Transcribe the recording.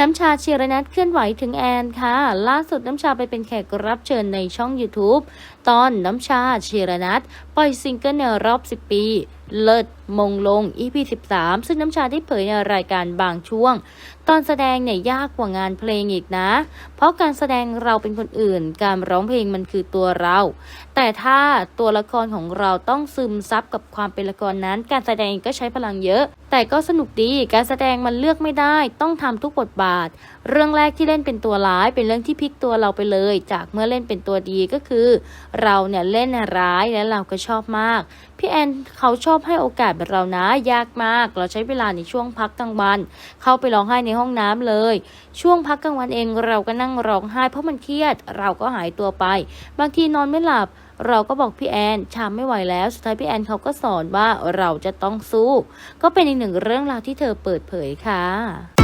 น้ำชาเชียรนัทเคลื่อนไหวถึงแอนค่ะ ล่าสุดน้ำชาไปเป็นแขกรับเชิญในช่อง YouTube ตอนน้ำชาเชียรนัทปล่อยซิงเกิลในรอบ 10 ปีเลิศมงลง EP 13 ซึ่งน้ำชาได้เผยในรายการบางช่วง ตอนแสดงเนี่ยยากกว่างานเพลงอีกนะ เพราะการแสดงเราเป็นคนอื่น การร้องเพลงมันคือตัวเรา แต่ถ้าตัวละครของเราต้องซึมซับกับความเป็นละครนั้น การแสดงก็ใช้พลังเยอะ แต่ก็สนุกดีการแสดงมันเลือกไม่ได้ ต้องทำทุกบทบาท เรื่องแรกที่เล่นเป็นตัวร้ายเป็นเรื่องที่พลิกตัวเราไปเลย จากเมื่อเล่นเป็นตัวดีก็คือ เราเนี่ยเล่นร้ายและเราก็ชอบมากพี่แอนเขาชอบให้โอกาสแบบเรานะยากมาก เราใช้เวลาในช่วงพักกลางวัน เข้าไปร้องไห้ในห้องน้ำเลย ช่วงพักกลางวันเองเราก็นั่งร้องไห้ เพราะมันเครียด เราก็หายตัวไป บางทีนอนไม่หลับเราก็บอกพี่แอนชามไม่ไหวแล้ว สุดท้ายพี่แอนเขาก็สอนว่าเราจะต้องสู้ ก็เป็นอีกหนึ่งเรื่องราวที่เธอเปิดเผยค่ะ